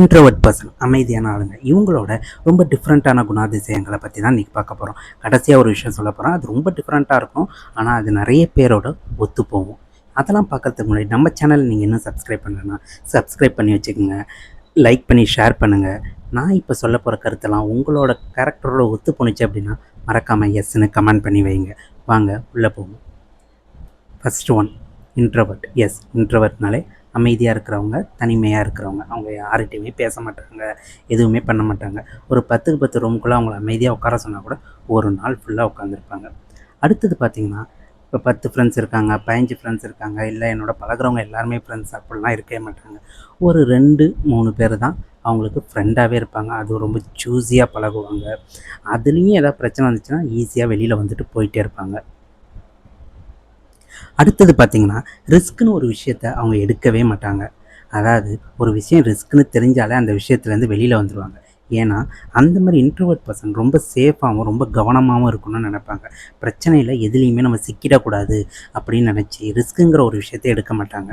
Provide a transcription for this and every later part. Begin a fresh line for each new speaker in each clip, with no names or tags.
Introvert person அமைதியான ஆளுங்க. இவங்களோட ரொம்ப டிஃப்ரெண்ட்டான குணாதிசயங்களை பற்றி தான் இன்றைக்கி பார்க்க போகிறோம் கடைசியாக ஒரு விஷயம் சொல்ல போகிறோம் அது ரொம்ப டிஃப்ரெண்ட்டாக இருக்கும். ஆனால் அது நிறைய பேரோட ஒத்து போகும். அதெல்லாம் பார்க்கறதுக்கு முன்னாடி நம்ம சேனல் நீங்கள் இன்னும் சப்ஸ்கிரைப் பண்ணலன்னா சப்ஸ்கிரைப் பண்ணி வச்சுக்கோங்க. லைக் பண்ணி ஷேர் பண்ணுங்கள் நான் இப்போ சொல்ல போகிற கருத்தெல்லாம் உங்களோட கேரக்டரோட ஒத்து போணுச்சு அப்படின்னா மறக்காமல் எஸ்ன்னு கமெண்ட் பண்ணி வைங்க. வாங்க உள்ளே போவோம். ஃபஸ்ட் ஒன் இன்ட்ரவர்ட் எஸ் இன்ட்ரவர்ட்னாலே அமைதியாக இருக்கிறவங்க தனிமையாக இருக்கிறவங்க. அவங்க யார்கிட்டையுமே பேச மாட்டாங்க எதுவுமே பண்ண மாட்டாங்க. ஒரு பத்துக்கு பத்து ரூமுக்குள்ளே அவங்கள அமைதியாக உட்கார சொன்னால் கூட ஒரு நாள் ஃபுல்லாக உட்காந்துருப்பாங்க அடுத்தது பார்த்திங்கன்னா இப்போ பத்து ஃப்ரெண்ட்ஸ் இருக்காங்க பதினஞ்சு ஃப்ரெண்ட்ஸ் இருக்காங்க இல்லை என்னோட பழகுறவங்க எல்லாருமே ஃப்ரெண்ட்ஸ் அப்படிலாம் இருக்கவே மாட்டாங்க. ஒரு ரெண்டு மூணு பேர் தான் அவங்களுக்கு ஃப்ரெண்டாகவே இருப்பாங்க. அது ரொம்ப சூஸியாக பழகுவாங்க. அதுலேயும் ஏதாவது பிரச்சனை வந்துச்சுன்னா ஈஸியாக வெளியில் வந்துட்டு போயிட்டே இருப்பாங்க. அடுத்தது பார்த்தீங்கன்னா ரிஸ்க்குன்னு ஒரு விஷயத்த அவங்க எடுக்கவே மாட்டாங்க. அதாவது ஒரு விஷயம் ரிஸ்க்குன்னு தெரிஞ்சாலே அந்த விஷயத்துலேருந்து வெளியில் வந்துடுவாங்க ஏன்னா அந்த மாதிரி இன்ட்ரோவர்ட் பர்சன் ரொம்ப சேஃபாகவும் ரொம்ப கவனமாகவும் இருக்கணும்னு நினைப்பாங்க. பிரச்சனையில் எதுலேயுமே நம்ம சிக்கிடக்கூடாது அப்படின்னு நினச்சி ரிஸ்க்குங்கிற ஒரு விஷயத்தை எடுக்க மாட்டாங்க.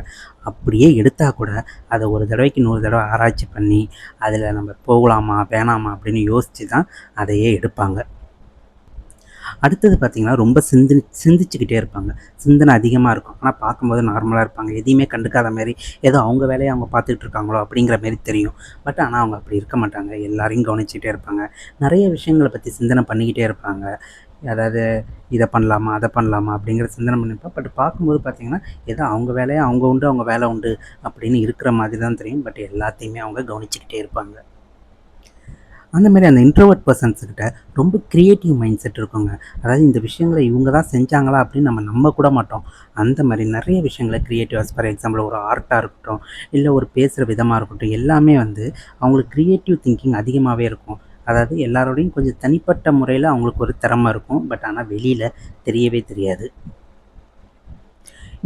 அப்படியே எடுத்தால் கூட அதை ஒரு தடவைக்கு நூறு தடவை ஆராய்ச்சி பண்ணி அதில் நம்ம போகலாமா வேணாமா அப்படின்னு யோசித்து தான் அதையே எடுப்பாங்க. அடுத்தது பார்த்திங்கன்னா ரொம்ப சிந்தி சிந்திச்சுக்கிட்டே இருப்பாங்க. சிந்தனை அதிகமாக இருக்கும். ஆனால் பார்க்கும்போது நார்மலாக இருப்பாங்க. எதையுமே கண்டுக்காத மாதிரி ஏதோ அவங்க வேலையை அவங்க பார்த்துக்கிட்டு இருக்காங்களோ அப்படிங்கிற மாதிரி தெரியும். பட் ஆனால் அவங்க அப்படி இருக்க மாட்டாங்க. எல்லாரையும் கவனிச்சுட்டே இருப்பாங்க. நிறைய விஷயங்களை பற்றி சிந்தனை பண்ணிக்கிட்டே இருப்பாங்க. அதாவது இதை பண்ணலாமா அதை பண்ணலாமா அப்படிங்கிற சிந்தனை பண்ணிப்போம் பட் பார்க்கும்போது பார்த்திங்கன்னா ஏதோ அவங்க வேலையை அவங்க உண்டு அவங்க வேலை உண்டு அப்படின்னு இருக்கிற மாதிரி தான் தெரியும். பட் எல்லாத்தையுமே அவங்க கவனிச்சுக்கிட்டே இருப்பாங்க. அந்த மாதிரி அந்த இன்ட்ரோவர்ட் பர்சன்ஸ்கிட்ட ரொம்ப க்ரியேட்டிவ் மைண்ட் செட் இருக்குங்க அதாவது இந்த விஷயங்களை இவங்க தான் செஞ்சாங்களா அப்படின்னு நம்ம நம்ப கூட மாட்டோம். அந்த மாதிரி நிறைய விஷயங்களை க்ரியேட்டிவாக ஃபார் எக்ஸாம்பிள் ஒரு ஆர்ட்டாக இருக்கட்டும் இல்லை ஒரு பேசுகிற விதமாக இருக்கட்டும் எல்லாமே வந்து அவங்களுக்கு க்ரியேட்டிவ் திங்கிங் அதிகமாகவே இருக்கும். அதாவது எல்லாரோடையும் கொஞ்சம் தனிப்பட்ட முறையில் அவங்களுக்கு ஒரு திறமை இருக்கும். பட் ஆனால் வெளியில் தெரியவே தெரியாது.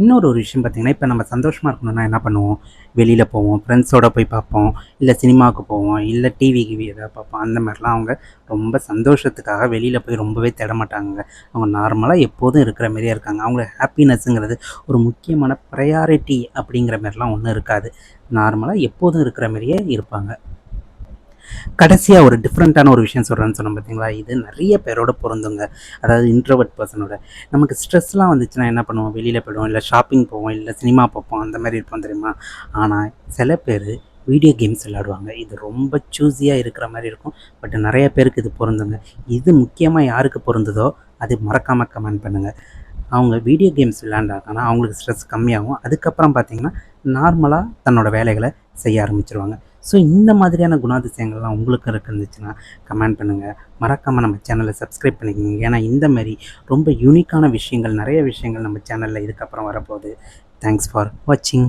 இன்னொரு ஒரு விஷயம் பார்த்திங்கன்னா இப்போ நம்ம சந்தோஷமாக இருக்கணும்னா என்ன பண்ணுவோம்? வெளியில் போவோம் ஃப்ரெண்ட்ஸோடு போய் பார்ப்போம் இல்லை சினிமாவுக்கு போவோம் இல்லை டிவி கிவி எதாவது பார்ப்போம். அந்த மாதிரிலாம் அவங்க ரொம்ப சந்தோஷத்துக்காக வெளியில் போய் ரொம்பவே தேட மாட்டாங்க. அவங்க நார்மலாக எப்போதும் இருக்கிற மாதிரியே இருக்காங்க. அவங்க ஹாப்பினஸ்ஸுங்கிறது ஒரு முக்கியமான ப்ரையாரிட்டி அப்படிங்கிற மாதிரிலாம் ஒன்றும் இருக்காது. நார்மலாக எப்போதும் இருக்கிற மாதிரியே இருப்பாங்க. கடைசியாக ஒரு டிஃப்ரெண்ட்டான ஒரு விஷயம் சொல்கிறேன்னு சொன்னோம் பார்த்தீங்களா இது நிறைய பேரோட பொருந்துங்க. அதாவது இன்ட்ரோவர்ட் பர்சனோட நமக்கு ஸ்ட்ரெஸ்லாம் வந்துச்சுன்னா என்ன பண்ணுவோம்? வெளியில் போயிடுவோம். இல்லை ஷாப்பிங் போவோம். இல்லை சினிமா பார்ப்போம். அந்த மாதிரி இருப்போம் தெரியுமா? ஆனால் சில பேர் வீடியோ கேம்ஸ் விளாடுவாங்க இது ரொம்ப சூஸியாக இருக்கிற மாதிரி இருக்கும். பட் நிறைய பேருக்கு இது பொருந்துங்க. இது முக்கியமாக யாருக்கு பொருந்துதோ அது மறக்காமல் கமெண்ட் பண்ணுங்கள் அவங்க வீடியோ கேம்ஸ் விளையாண்டாங்கன்னா அவங்களுக்கு ஸ்ட்ரெஸ் கம்மியாகும். அதுக்கப்புறம் பார்த்திங்கன்னா நார்மலாக தன்னோட வேலைகளை செய்ய ஆரம்பிச்சிருவாங்க. ஸோ இந்த மாதிரியான குணாதிசயங்கள்லாம் உங்களுக்கு இருந்துச்சுன்னா கமெண்ட் பண்ணுங்கள் மறக்காமல் நம்ம சேனலை சப்ஸ்கிரைப் பண்ணிக்கோங்க. ஏன்னா இந்த மாதிரி ரொம்ப யூனிக்கான விஷயங்கள் நிறைய விஷயங்கள் நம்ம சேனலில் இதுக்கப்புறம் வரப்போகுது. தேங்க்ஸ் ஃபார் வாட்சிங்